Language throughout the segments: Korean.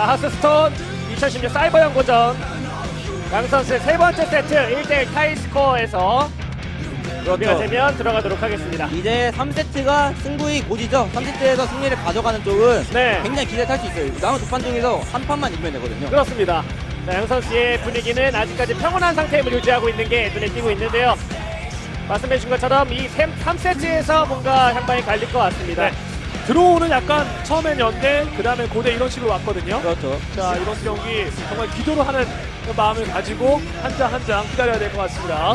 자, 하스스톤 2016 사이버 연고전 양 선수의 세 번째 세트 1대1 타이 스코어에서 준비가 그렇죠. 되면 들어가도록 하겠습니다. 이제 3세트가 승부의 고지죠. 3세트에서 승리를 가져가는 쪽은 네. 굉장히 기대를 탈 수 있어요. 남은 두 판 중에서 한 판만 이기면 되거든요. 그렇습니다. 자, 양 선수의 분위기는 아직까지 평온한 상태임을 유지하고 있는 게 눈에 띄고 있는데요. 말씀해 주신 것처럼 이 3 세트에서 뭔가 향방이 갈릴 것 같습니다. 네. 들어오는 약간 처음엔 연대, 그 다음에 고대 이런 식으로 왔거든요. 그렇죠. 자 이번 경기 정말 기도로 하는 그 마음을 가지고 한 장 한 장 기다려야 될 것 같습니다.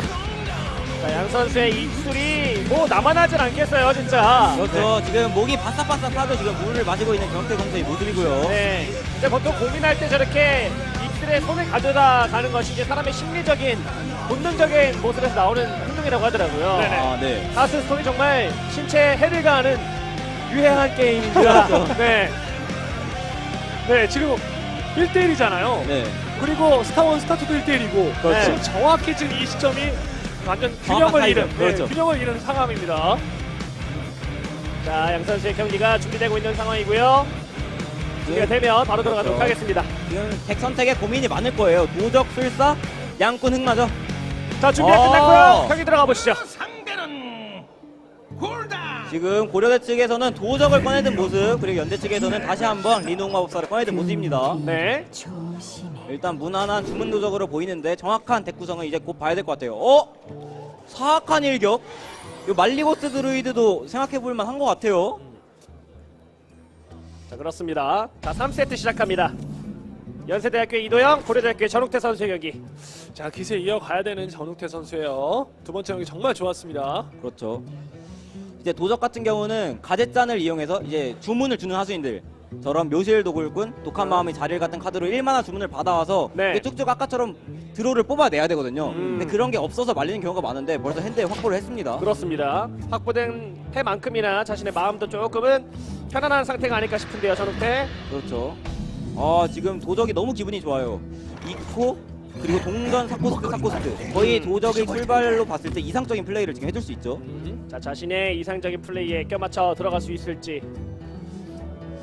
자, 양 선수의 입술이 뭐 나만 하진 않겠어요, 진짜. 그렇죠. 지금 목이 바싹바싹하죠. 지금 물을 마시고 있는 경태 선수의 모습이고요. 네. 이제 보통 고민할 때 저렇게 입술에 손을 가져다 가는 것이 이제 사람의 심리적인 본능적인 모습에서 나오는 행동이라고 하더라고요. 네네. 아, 네. 하스스톤이 정말 신체에 해를 가하는 유해한 게임입니다. 네. 네 지금 1대1이잖아요. 네. 그리고 스타원 스타투도 1대1이고 그렇죠. 지금 정확히 지금 이 시점이 완전 정확한 균형을 잃은 타이밍. 네, 그렇죠. 균형을 잃은 상황입니다. 자, 양 선수의 경기가 준비되고 있는 상황이고요. 준비가 네. 되면 바로 들어가도록 그렇죠. 하겠습니다. 지금 덱 선택에 고민이 많을 거예요. 도적, 술사, 양꾼, 흑마죠. 자, 준비가 어. 끝났고요. 경기 들어가 보시죠. 지금 고려대 측에서는 도적을 꺼내든 모습, 그리고 연대 측에서는 다시 한번 리노 마법사를 꺼내든 모습입니다. 네. 일단 무난한 주문 도적으로 보이는데 정확한 덱 구성은 이제 곧 봐야 될 것 같아요. 어? 사악한 일격? 이 말리고스 드루이드도 생각해볼 만한 것 같아요. 자, 그렇습니다. 자, 3세트 시작합니다. 연세대학교 이도영, 고려대학교 전욱태 선수의 경기. 자 기세 이어가야 되는 전욱태 선수예요. 두 번째 경기 정말 좋았습니다. 그렇죠. 이제 도적 같은 경우는 가젯잔을 이용해서 이제 주문을 주는 하수인들 저런 묘실 도굴꾼, 독한 마음의 자리를 같은 카드로 1만화 주문을 받아와서 네. 이게 쭉쭉 아까처럼 드로를 뽑아내야 되거든요. 음. 근데 그런 게 없어서 말리는 경우가 많은데 벌써 핸드에 확보를 했습니다. 그렇습니다. 확보된 해만큼이나 자신의 마음도 조금은 편안한 상태가 아닐까 싶은데요, 전욱태. 그렇죠. 아 지금 도적이 너무 기분이 좋아요. 이코 그리고 동전 사코스트 사코스트 거의 도적의 출발로 봤을 때 이상적인 플레이를 지금 해줄 수 있죠. 자, 자신의 이상적인 플레이에 껴맞춰 들어갈 수 있을지.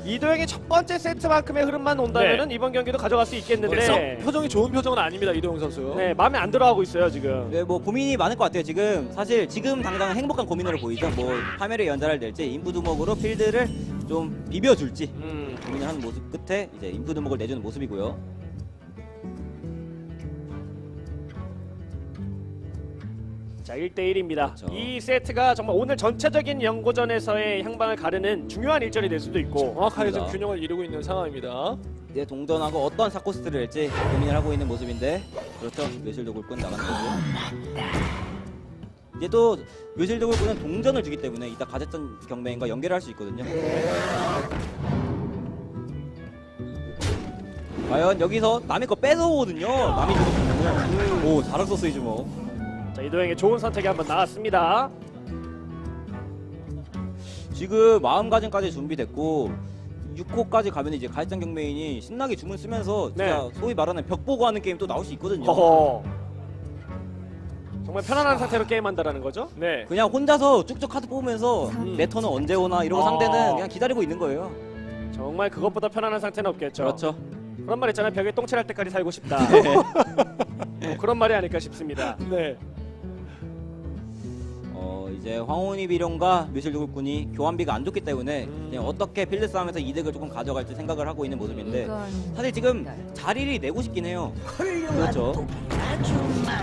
이도영의 첫 번째 세트만큼의 흐름만 온다면은 이번 경기도 가져갈 수 있겠는데. 네. 표정이 좋은 표정은 아닙니다 이도영 선수. 네, 마음에 안 들어가고 있어요, 지금. 네, 뭐 고민이 많을 것 같아요. 지금 사실 지금 당장 행복한 고민으로 보이죠. 뭐 파멸의 연달을 낼지 인프두목으로 필드를 좀 비벼줄지 음. 고민을 하는 모습 끝에 이제 인프두목을 내주는 모습이고요. 자, 1대1입니다. 그렇죠. 이 세트가 정말 오늘 전체적인 연고전에서의 향방을 가르는 중요한 일전이 될 수도 있고. 정확하게 지금. 균형을 이루고 있는 상황입니다. 이제 동전하고 어떤 사코스트를 낼지 고민을 하고 있는 모습인데 그렇죠. 묘실도 굴꾼 나가는 거고. 이제 또 묘실도 굴꾼은 동전을 주기 때문에 이따 가제전 경매인과 연결할 수 있거든요. 과연 여기서 남의 거 뺏어오거든요. 남이 주는 동전을. 오 잘했어 이즈모. 자, 이도영의 좋은 선택이 한번 나왔습니다. 지금 마음가짐까지 준비됐고 6호까지 가면 이제 가해장 경매인이 신나게 주문 쓰면서 진짜 소위 말하는 벽 보고 하는 게임 또 나올 수 있거든요. 허허. 정말 편안한 상태로 게임한다라는 거죠? 네. 그냥 혼자서 쭉쭉 카드 뽑으면서 음. 내 턴은 언제 오나 이러고 아. 상대는 그냥 기다리고 있는 거예요. 정말 그것보다 편안한 상태는 없겠죠. 그렇죠. 그런 말 있잖아요. 벽에 똥칠할 때까지 살고 싶다. 네. 뭐 그런 말이 아닐까 싶습니다. 네. 어 이제 황혼이 비룡과 묘실도굴꾼이 교환비가 안 좋기 때문에 음. 그냥 어떻게 필드 싸움에서 이득을 조금 가져갈지 생각을 하고 있는 모습인데 이건 사실 지금 자리를 내고 싶긴 해요. 그렇죠.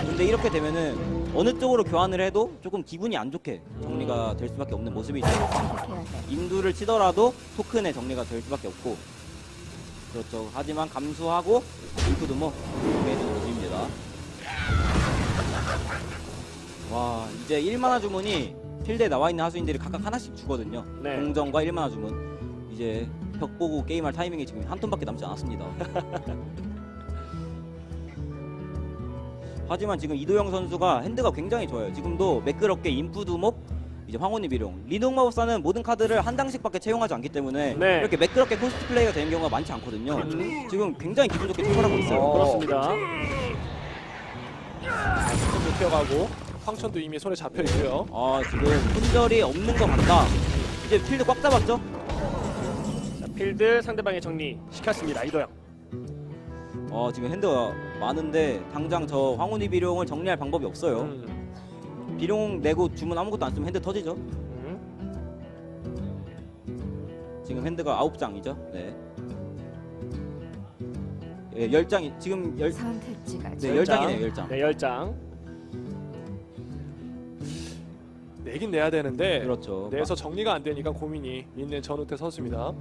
근데 이렇게 되면은 어느 쪽으로 교환을 해도 조금 기분이 안 좋게 정리가 될 수밖에 없는 모습이죠. 돼. 인두를 치더라도 토큰의 정리가 될 수밖에 없고 그렇죠. 하지만 감수하고 인프도 뭐 이제 1만화 주문이 필드에 나와 있는 하수인들이 각각 하나씩 주거든요. 네. 동전과 1만화 주문. 이제 벽 보고 게임할 타이밍이 지금 한 톤밖에 남지 않았습니다. 하지만 지금 이도영 선수가 핸드가 굉장히 좋아요. 지금도 매끄럽게 인프 두목 이제 황혼의 비룡 리노 마법사는 모든 카드를 한 장씩밖에 채용하지 않기 때문에 네. 이렇게 매끄럽게 코스트 플레이가 되는 경우가 많지 않거든요. 지금 굉장히 기분 좋게 출발하고 있어요. 어, 그렇습니다. 좀 뛰어가고 황천도 이미 손에 잡혀 있고요. 아 지금 손절이 없는 것 같다. 이제 필드 꽉 잡았죠? 자, 필드 상대방의 정리 시켰습니다. 이도영. 어 지금 핸드가 많은데 당장 저 황혼이 비룡을 정리할 방법이 없어요. 음. 비룡 내고 주문 아무것도 안 쓰면 핸드 터지죠. 음. 지금 핸드가 아홉 장이죠. 네. 예, 열 장이 지금 열 선택지가 네, 열. 장이네요, 열 장. 네, 10장. 내긴 내야 되는데 그렇죠. 내서 정리가 안 되니까 고민이 있는 전우태 선수입니다.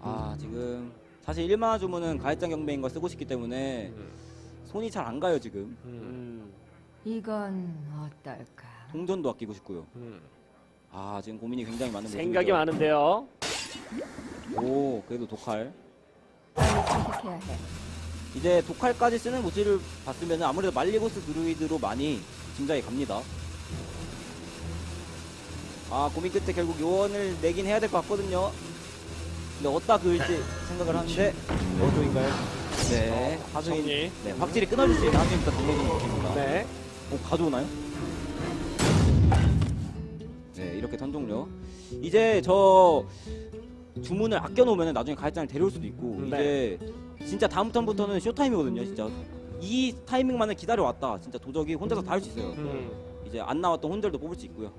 아 지금 사실 1마 주문은 가해장 경매인 걸 쓰고 싶기 때문에 음. 손이 잘 안 가요 지금. 음. 음. 이건 어떨까? 동전도 아끼고 싶고요. 음. 아 지금 고민이 굉장히 많은 생각이 모습이죠. 많은데요. 오 그래도 독할. 빨리 해. 이제 독할까지 쓰는 모습을 봤으면 아무래도 말리고스 드루이드로 많이 짐작이 갑니다. 아 고민 끝에 결국 요원을 내긴 해야 될 것 같거든요. 근데 어디다 그을지 생각을 하는데 어조인가요? 네, 하수인 정리. 네, 확실히 끊어줄 수 있는 하수인부터 정리해주는 느낌입니다. 네. 오, 가져오나요? 네, 이렇게 턴종료. 이제 저 주문을 아껴놓으면 나중에 가해장을 데려올 수도 있고 네. 이제 진짜 다음 턴부터는 쇼타임이거든요, 진짜. 이 타이밍만을 기다려왔다. 진짜 도적이 혼자서 다 할 수 있어요. 음. 이제 안 나왔던 혼절도 뽑을 수 있고요.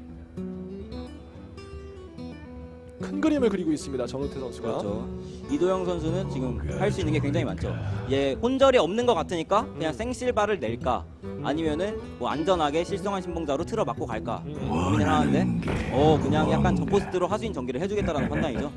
큰 그림을 그리고 있습니다. 전우태 선수가. 그렇죠. 이도영 선수는 지금 할 수 있는 게 굉장히 많죠. 예, 혼절이 없는 것 같으니까 그냥 생실바를 낼까, 아니면은 뭐 안전하게 실성한 신봉자로 틀어 맞고 갈까 음. 고민을 하는데, 어 그냥 약간 저포스트로 하수인 전기를 해주겠다라는 판단이죠.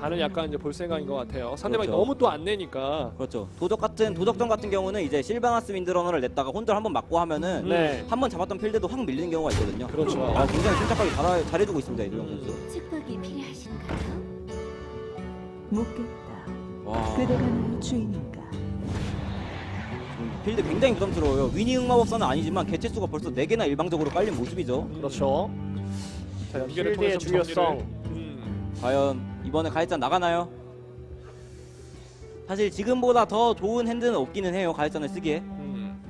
가는 약간 이제 볼 생각인 것 같아요. 상대방이 그렇죠. 너무 또 안 내니까. 그렇죠. 도적 같은 도적전 같은 경우는 이제 실바나스 윈드러너를 냈다가 혼절 한번 맞고 하면은 네. 한 번 잡았던 필드도 확 밀리는 경우가 있거든요. 그렇죠. 아, 굉장히 침착하게 잘, 잘해주고 있습니다 이도영 선수. 축복이 필요하신가요? 묻겠다. 와, 그대가 나의 주인인가? 음, 필드 굉장히 부담스러워요. 위니 흑마법사는 아니지만 개체 수가 벌써 4개나 일방적으로 깔린 모습이죠. 그렇죠. 자, 필드의 통해서 중요성. 정리를. 음. 과연 이번에 가해찬 나가나요? 사실 지금보다 더 좋은 핸드는 없기는 해요 가해찬을 쓰기에 음.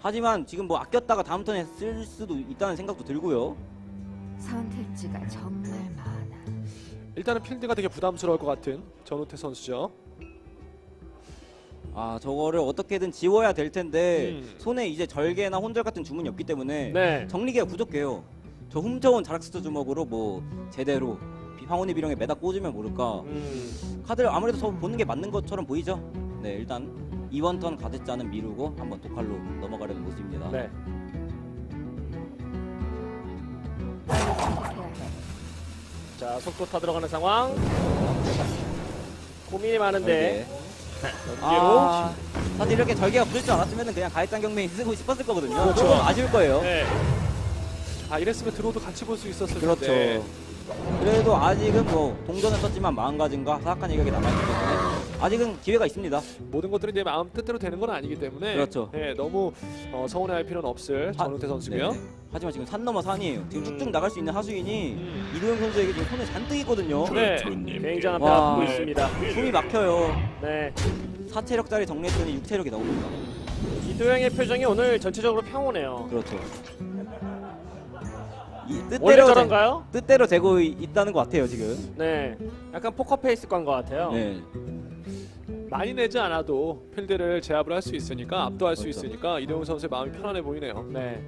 하지만 지금 뭐 아꼈다가 다음 턴에 쓸 수도 있다는 생각도 들고요 선택지가 정말 많아. 일단은 필드가 되게 부담스러울 것 같은 전우태 선수죠. 아 저거를 어떻게든 지워야 될 텐데 음. 손에 이제 절개나 혼절 같은 주문이 없기 때문에 네. 정리기가 부족해요 저 훔쳐온 자락스터 주먹으로 뭐 제대로 비- 황혼의 비룡에 매다 꽂으면 모를까 음. 카드를 아무래도 더 보는 게 맞는 것처럼 보이죠 네 일단 이번 턴 가드자는 미루고 한번 독칼로 넘어가려는 모습입니다 네. 자, 속도 타 들어가는 상황. 고민이 많은데. 절개. 아, 사실 이렇게 절개가 붙을 줄 알았으면 그냥 가해장 경매에 쓰고 싶었을 거거든요. 그렇죠. 조금 아쉬울 거예요. 네. 아 이랬으면 들어도 같이 볼 수 있었을 그렇죠. 텐데. 그래도 아직은 뭐 동전을 썼지만 마음가짐과 사악한 이격이 남아있기 때문에 아직은 기회가 있습니다. 모든 것들이 내 마음 뜻대로 되는 건 아니기 때문에 그렇죠. 네, 너무 어, 서운해할 필요는 없을 아, 전우태 선수고요. 네네. 하지만 지금 산 넘어 산이에요. 지금 쭉쭉 나갈 수 있는 하수인이 음. 이도영 선수에게 지금 손에 잔뜩 있거든요. 네. 굉장한 배 와. 아프고 있습니다. 숨이 막혀요. 네. 4체력짜리 정리했더니 6체력이 나옵니다. 이도영의 표정이 오늘 전체적으로 평온해요. 그렇죠. 이 원래 뜻대로 재- 저런가요? 뜻대로 이- 있다는 것 같아요 지금. 네. 약간 포커페이스 관 것 같아요. 네. 많이 내지 않아도 필드를 제압을 할 수 있으니까 압도할 수. 있으니까 이동훈 선수의 마음이 편안해 보이네요. 네.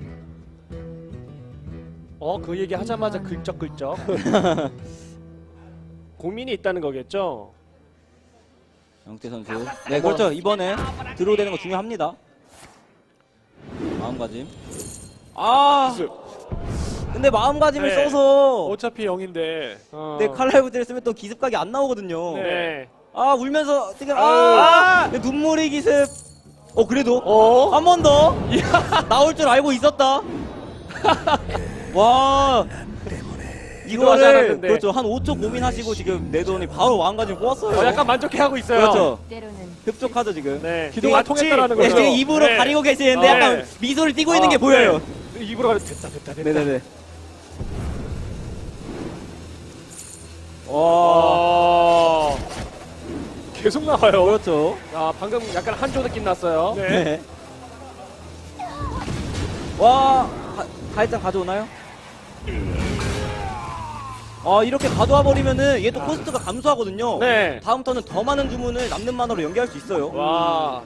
어, 그 얘기 하자마자 글쩍글쩍. 고민이 있다는 거겠죠? 영태 선수. 네, 그렇죠. 이번에 들어오되는 거 중요합니다. 마음가짐. 아, 스. 근데 마음가짐을 네. 써서 어차피 0인데 어. 네, 칼날부드를 쓰면 또 기습각이 안 나오거든요. 네. 아, 울면서 지금 아! 아, 네, 눈물이 기습. 어, 그래도 어? 한 번 더. 나올 줄 알고 있었다. 와. 이거를 않았는데. 그렇죠 한 5초 고민하시고 지금 내 돈이 바로 마음가짐 뽑았어요. 어, 약간 만족해 하고 있어요. 그렇죠. 때로는 흡족하죠 지금. 네. 기도가 맞지? 통했다라는 네, 거죠. 지금 입으로 네. 가리고 계시는데 어, 약간 네. 미소를 띠고 있는 게 아, 보여요. 네. 입으로 가면 됐다 됐다 됐다. 네네네. 와. 와. 계속 나와요. 그렇죠. 아, 방금 약간 한조 느낌 났어요. 네. 네. 와, 가, 가해장 가져오나요? 아 이렇게 가져와 버리면은 얘도 코스트가 감소하거든요. 네. 다음 턴은 더 많은 주문을 남는 만화로 연계할 수 있어요. 와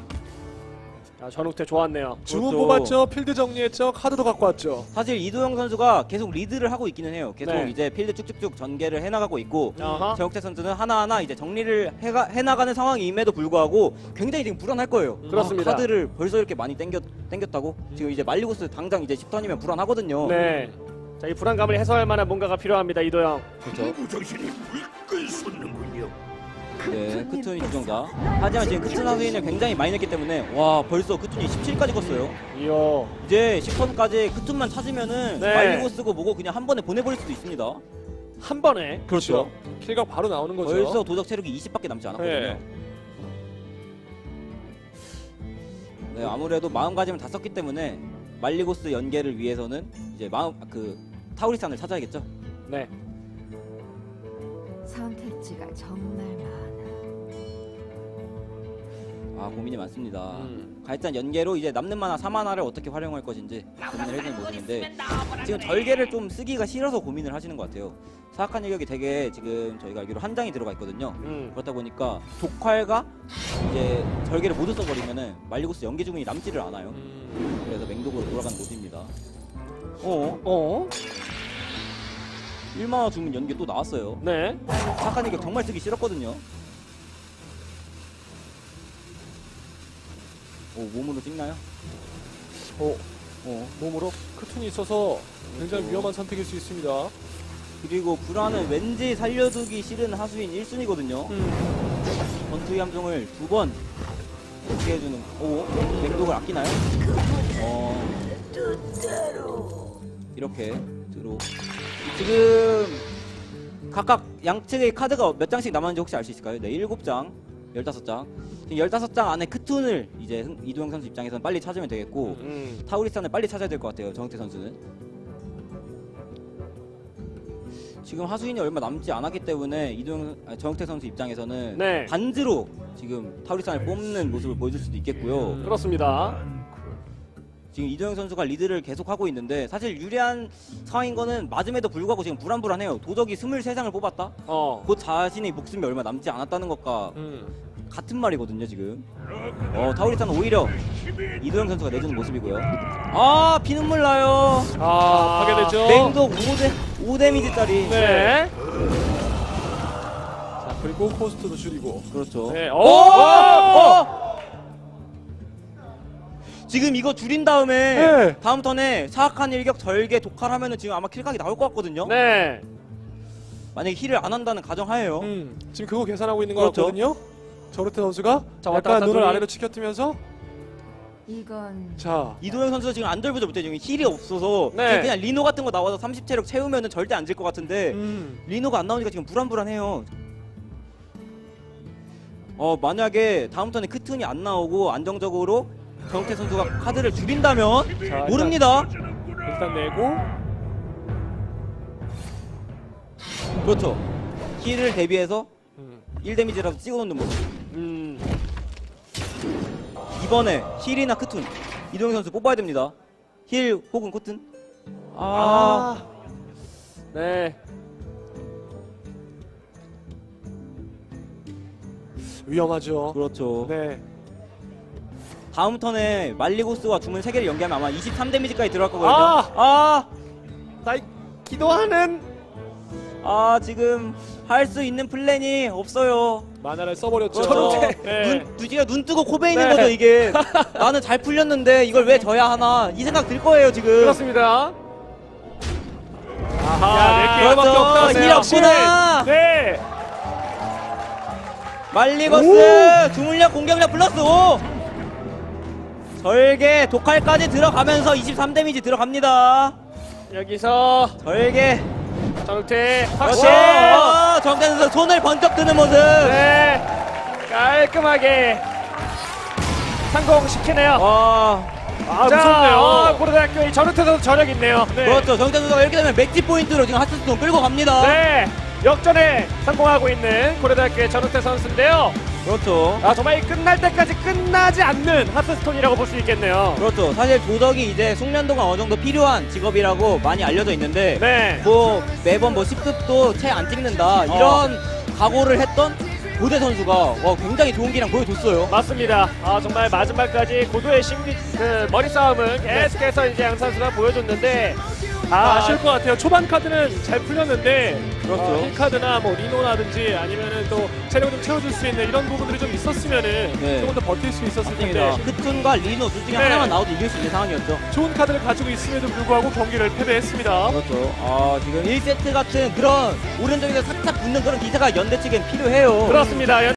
자, 전욱태 좋았네요. 주문 그렇죠. 뽑았죠. 필드 정리했죠. 카드도 갖고 왔죠. 사실 이도영 선수가 계속 리드를 하고 있기는 해요. 계속 네. 이제 필드 쭉쭉쭉 전개를 해나가고 있고 어허. 정욱태 선수는 하나하나 이제 정리를 해가, 해나가는 상황임에도 불구하고 굉장히 지금 불안할 거예요. 그렇습니다. 아, 카드를 벌써 이렇게 많이 땡겼, 땡겼다고? 지금 이제 말리고스 당장 이제 10턴이면 불안하거든요. 네. 자, 이 불안감을 해소할 만한 뭔가가 필요합니다. 이도영. 그렇죠. 네, 크툰이 주정자. 하지만 지금 크툰 하수인을 굉장히 많이 냈기 때문에 와 벌써 크툰이 17까지 컸어요. 이요. 이제 10턴까지 크툰만 찾으면은 네. 말리고스고 뭐고 그냥 한 번에 보내버릴 수도 있습니다. 한 번에 그렇죠. 킬각 바로 나오는 거죠. 벌써 도적 체력이 20밖에 남지 않았거든요. 네. 네, 아무래도 마음가짐을 다 썼기 때문에 말리고스 연계를 위해서는 이제 마음 그 타우리산을 찾아야겠죠. 네. 선택지가 정말 많아. 아 고민이 많습니다. 음. 일단 연계로 이제 남는 만화 4만화를 어떻게 활용할 것인지 고민을 해주는 모습인데 지금 절개를 좀 쓰기가 싫어서 고민을 하시는 것 같아요. 사악한 일격이 되게 지금 저희가 알기로 한 장이 들어가 있거든요. 음. 그렇다 보니까 독활과 이제 절개를 모두 써버리면은 말리고스 연계 주문이 남지를 않아요. 음. 그래서 맹독으로 돌아가는 모습입니다. 어? 어? 1만화 주문 연계 또 나왔어요. 네. 사악한 일격 정말 쓰기 싫었거든요. 오 몸으로 찍나요? 어, 어. 몸으로 크툰이 있어서 굉장히 위험한 선택일 수 있습니다. 그리고 불안은 왠지 살려두기 싫은 하수인 1순위거든요. 음. 전투의 함정을 두 번 어떻게 해주는 오 맹독을 아끼나요? 어 이렇게 들어 지금 각각 양측의 카드가 몇 장씩 남았는지 혹시 알 수 있을까요? 네 7장 15장 지금 15장 안에 크툰을 이제 흥- 이도영 선수 입장에서는 빨리 찾으면 되겠고 음. 타우리산을 빨리 찾아야 될 것 같아요. 정태 선수는. 지금 하수인이 얼마 남지 않았기 때문에 이동 아, 정태 선수 입장에서는 네. 반즈로 지금 타우리산을 뽑는 모습을 보여줄 수도 있겠고요. 그렇습니다. 지금 이도영 선수가 리드를 계속하고 있는데 사실 유리한 상황인 거는 맞음에도 불구하고 지금 불안불안해요. 도적이 23장을 뽑았다? 어. 곧 자신의 목숨이 얼마 남지 않았다는 것과 음. 같은 말이거든요 지금 어 타우리산은 오히려 이도영 선수가 내주는 모습이고요 아 피눈물 나요 아, 파괴되죠. 맹독 5데 5데미지짜리 네. 자, 그리고 코스트도 줄이고. 그렇죠 네. 오! 오! 어! 지금 이거 줄인 다음에 네. 다음 턴에 사악한 일격 절개 독할하면은 지금 아마 킬각이 나올 것 같거든요 네. 만약에 힐을 안 한다는 가정하에요 음. 지금 그거 계산하고 있는 것 그렇죠. 같거든요. 저르테 선수가 자, 왔다 약간 갔다 눈을 돌이. 아래로 치켜뜨면서 이건 자, 이도현 선수가 지금 안절부절 못해 지금 힐이 없어서 네. 지금 그냥 리노 같은 거 나와서 30체력 채우면은 절대 안 질 것 같은데 음. 리노가 안 나오니까 지금 불안불안해요. 어 만약에 다음 턴에 크튼이 안 나오고 안정적으로 정태 선수가 카드를 줄인다면 자, 모릅니다. 일단 내고 그렇죠. 힐을 대비해서 음. 1 데미지라도 찍어놓는 모습. 음. 이번에 힐이나 크툰 이동현 선수 뽑아야 됩니다. 힐 혹은 코튼. 아. 아, 네. 위험하죠. 그렇죠. 네. 다음 턴에 말리고스와 주문 3개를 연계하면 아마 23 데미지까지 들어갈 거거든요. 아! 아, 나 기도하는 아 지금 할 수 있는 플랜이 없어요. 만화를 써버렸죠. 저렇게 네. 눈 두지가 눈 뜨고 코 베이는 네. 거죠 이게. 나는 잘 풀렸는데 이걸 왜 져야 하나 이 생각 들 거예요 지금. 그렇습니다. 아하, 야, 네 개밖에 그렇죠. 없다세요. 힐 없구나. 네. 말리고스 주물력 공격력 플러스 5. 절개 독칼까지 들어가면서 23 데미지 들어갑니다. 여기서 절개. 그렇죠. 확실. 어, 정대선 선수 손을 번쩍 드는 모습. 네. 깔끔하게 성공시키네요. 와. 아, 자, 무섭네요. 어, 고려대학교의 전욱태 선수 저력 있네요. 네. 그렇죠. 정대선 선수가 이렇게 되면 맥지 포인트로 지금 하스스톤 끌고 갑니다. 네. 역전에 성공하고 있는 고려대학교의 전우태 선수인데요. 그렇죠. 아 정말 이 끝날 때까지 끝나지 않는 하스스톤이라고 볼 수 있겠네요. 그렇죠. 사실 도덕이 이제 숙련도가 어느 정도 필요한 직업이라고 많이 알려져 있는데 네. 뭐 매번 뭐 10급도 채 안 찍는다 이런 각오를 했던 고대 선수가 와, 굉장히 좋은 기량 보여줬어요. 맞습니다. 아 정말 마지막까지 고도의 심리 그 머리 싸움을 계속해서 이제 양 선수가 보여줬는데 아, 아, 아쉬울 것 같아요. 초반 카드는 잘 풀렸는데 그렇죠. 어, 힐 카드나 뭐 리노라든지 아니면은 또 체력을 좀 채워줄 수 있는 이런 부분들이 좀 있었으면은 네. 조금 더 버틸 수 있었을 맞습니다. 텐데 크툰과 리노 둘 중에 네. 하나만 나와도 이길 수 있는 상황이었죠. 좋은 카드를 가지고 있음에도 불구하고 경기를 패배했습니다. 그렇죠. 아, 지금 1세트 같은 그런 오른쪽에서 살짝 붙는 그런 기세가 연대 측엔 필요해요. 그렇습니다.